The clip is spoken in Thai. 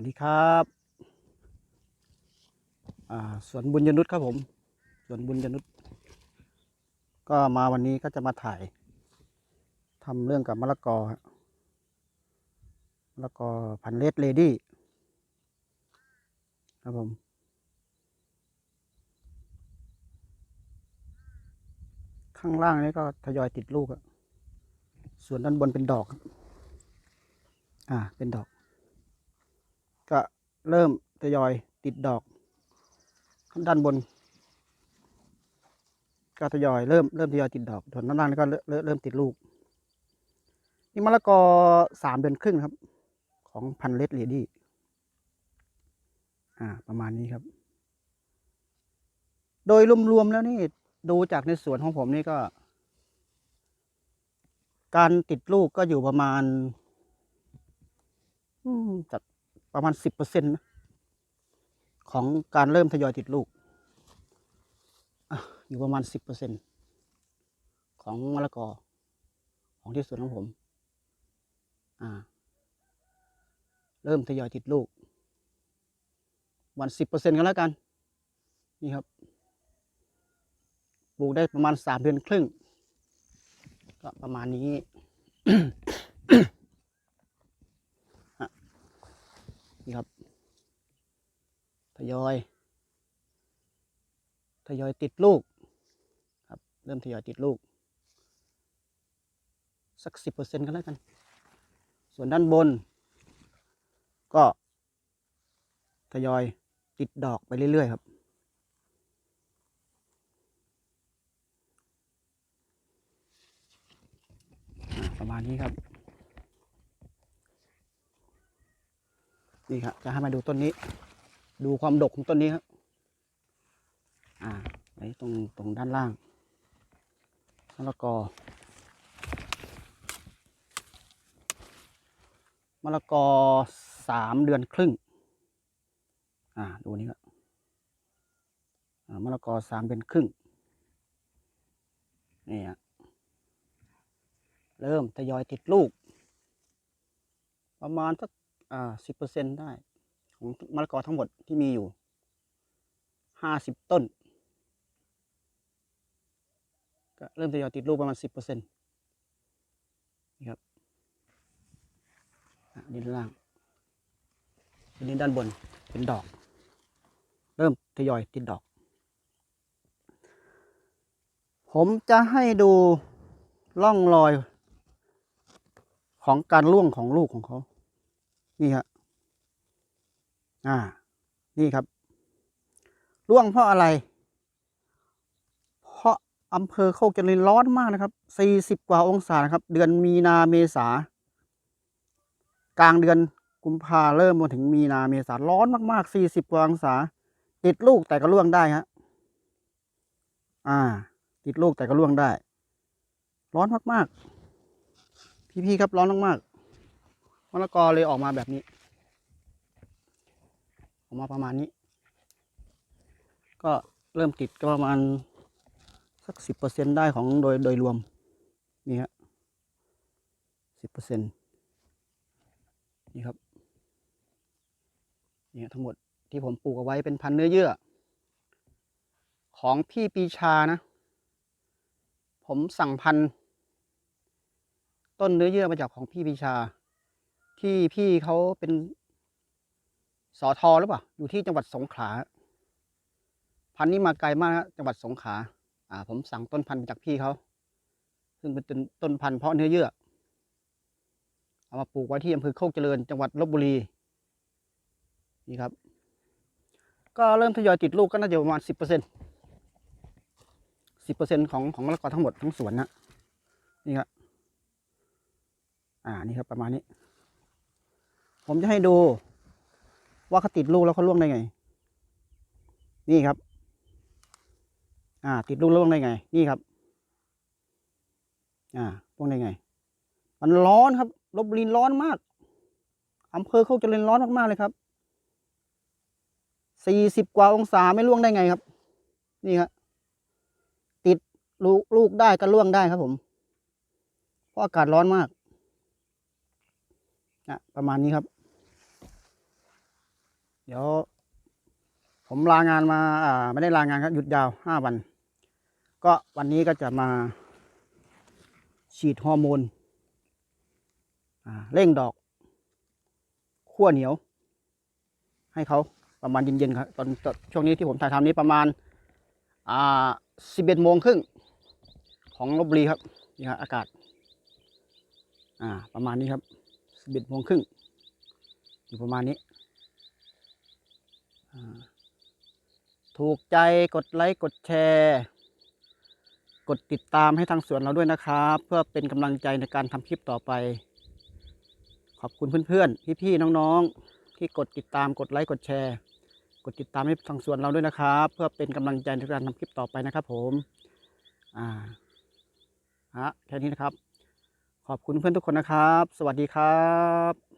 วัสดีครับสวนบุญยนุษครับผมสวนบุญยนุษก็มาวันนี้ก็จะมาถ่ายทำเรื่องกับมะละกอมะละกอพันเลดเลดี้ครับผมข้างล่างนี้ก็ทยอยติดลูกส่วนด้านบนเป็นดอก อ่า เป็นดอก ก็เริ่มทยอยติดดอกด้านบน ก็ทยอยเริ่มเริ่มทยอยติดดอกส่วนด้านล่างก็เริ่มเริ่มติดลูก นี่มะละกอสามเดือนครึ่งครับ ของพันเลดเลดี้อ่า ประมาณนี้ครับ โดยรวมๆแล้วนี่ดูจากในสวนของผมนี่ก็ การติดลูกก็อยู่ประมาณจาก ประมาณสิบเปอร์เซ็นต์ของการเริ่มทยอยติดลูกออยู่ประมาณสิบเปอร์เซ็นของมะละกอ ของที่สวนของผม อ่า เริ่มทยอยติดลูก วันสิบเปอร์เซ็นกันแล้วกัน นี่ครับ ปลูกได้ประมาณสามเดือนครึ่ง ก็ประมาณนี้ อะ นี่ครับทยอยทยอยติดลูกครับ เริ่มทยอยติดลูก สักสิบเปอร์เซ็นต์กันแล้วกัน ส่วนด้านบน ก็ทยอยติดดอกไปเรื่อยๆครับประมาณนี้ครับ นี่ครับจะให้มาดูต้นนี้ ดูความดกของต้นนี้ครับ อ่าไว้ตรงตรงด้านล่างมะละกอมะละกอสามเดือนครึ่ง อ่า ดูนี่ครับมะละกอสามเดือนครึ่ง นี่ฮะเริ่มทยอยติดลูก ประมาณสัก อ่าสิบเปอร์เซ็นได้ ของมะละกอทั้งหมดที่มีอยู่ห้าสิบต้น ก็เริ่มทยอยติดลูกประมาณสิบเปอร์เซ็นนี่ครับดินล่างอันนี้ด้านบนเป็นดอก เริ่มทยอยติดดอก ผมจะให้ดูร่องรอยของการร่วงของลูกของเขา นี่ครับอ่า นี่ครับร่วงเพราะอะไร เพราะอำเภอโคกเจริญร้อนมากนะครับสี่สิบกว่าองศานะครับ เดือนมีนาเมษากลางเดือนกุมภาเริ่มมาถึงมีนาเมษาร้อนมากๆสี่สิบกว่าองศา ติดลูกแต่ก็ร่วงได้ฮะอ่า ติดลูกแต่ก็ร่วงได้ ร้อนมากๆ พี่ๆครับร้อนมากๆ มะละกอเลยออกมาแบบนี้ ออกมาประมาณนี้ ก็เริ่มติดก็ประมาณสักสิบเปอร์เซ็นได้ของโดยโดยรวม นี่ฮะสิบเปอร์เซ็นนี่ครับนี่ฮะทั้งหมดที่ผมปลูกเอาไว้เป็นพันธุ์เนื้อเยื่อ ของพี่ปีชานะ ผมสั่งพันธุ์ต้นเนื้อเยื่อมาจากของพี่ปีชา ที่พี่เขาเป็นสอทอหรือเปล่า อยู่ที่จังหวัดสงขลา พันธุ์นี้มาไกลมากนะจังหวัดสงขลา อ่า ผมสั่งต้นพันธุ์มาจากพี่เขา ซึ่งเป็นต้นต้นพันธุ์เพาะเนื้อเยื่อ เอามาปลูกไว้ที่อำเภอโคกเจริญ จังหวัดลบบุรี นี่ครับ ก็เริ่มทยอยติดลูกก็น่าจะประมาณสิบเปอร์เซ็นสิบเปอร์เซ็นของของมะละกอทั้งหมดทั้งสวนนะ นี่ครับ อ่า นี่ครับประมาณนี้ ผมจะให้ดู ว่าเขาติดลูกแล้วเขาล่วงได้ไง นี่ครับ อ่า ติดลูกล่วงได้ไง นี่ครับ อ่าล่วงได้ไง มันร้อนครับลบบุรีร้อนมากอำเภอเขาเจริญร้อนมากๆเลยครับสี่สิบกว่าองศาไม่ล่วงได้ไงครับ นี่ครับติดลูกลูกได้ก็ล่วงได้ครับผม เพราะอากาศร้อนมากนะประมาณนี้ครับ เดี๋ยว ผมลางานมา อ่า ไม่ได้ลางานครับหยุดยาวห้าวัน ก็วันนี้ก็จะมา ฉีดฮอร์โมนอ่าเร่งดอกขั้วเหนียว ให้เขาประมาณเย็นๆครับตอนช่วงนี้ที่ผมถ่ายทำนี้ประมาณ อ่าสิบเอ็ดโมงครึ่งของลบบุรีครับนี่ครับอากาศ อ่า ประมาณนี้ครับสิบเอ็ดโมงครึ่งอยู่ประมาณนี้ ถูกใจกดไลค์กดแชร์ กดติดตามให้ทางสวนเราด้วยนะครับ เพื่อเป็นกำลังใจในการทำคลิปต่อไป ขอบคุณเพื่อนๆ พี่ๆ น้องๆ ที่กดติดตามกดไลค์กดแชร์ กดติดตามให้ทางสวนเราด้วยนะครับ เพื่อเป็นกำลังใจในการทำคลิปต่อไปนะครับ ผมอ่าฮะแค่นี้นะครับ ขอบคุณเพื่อนทุกคนนะครับ สวัสดีครับ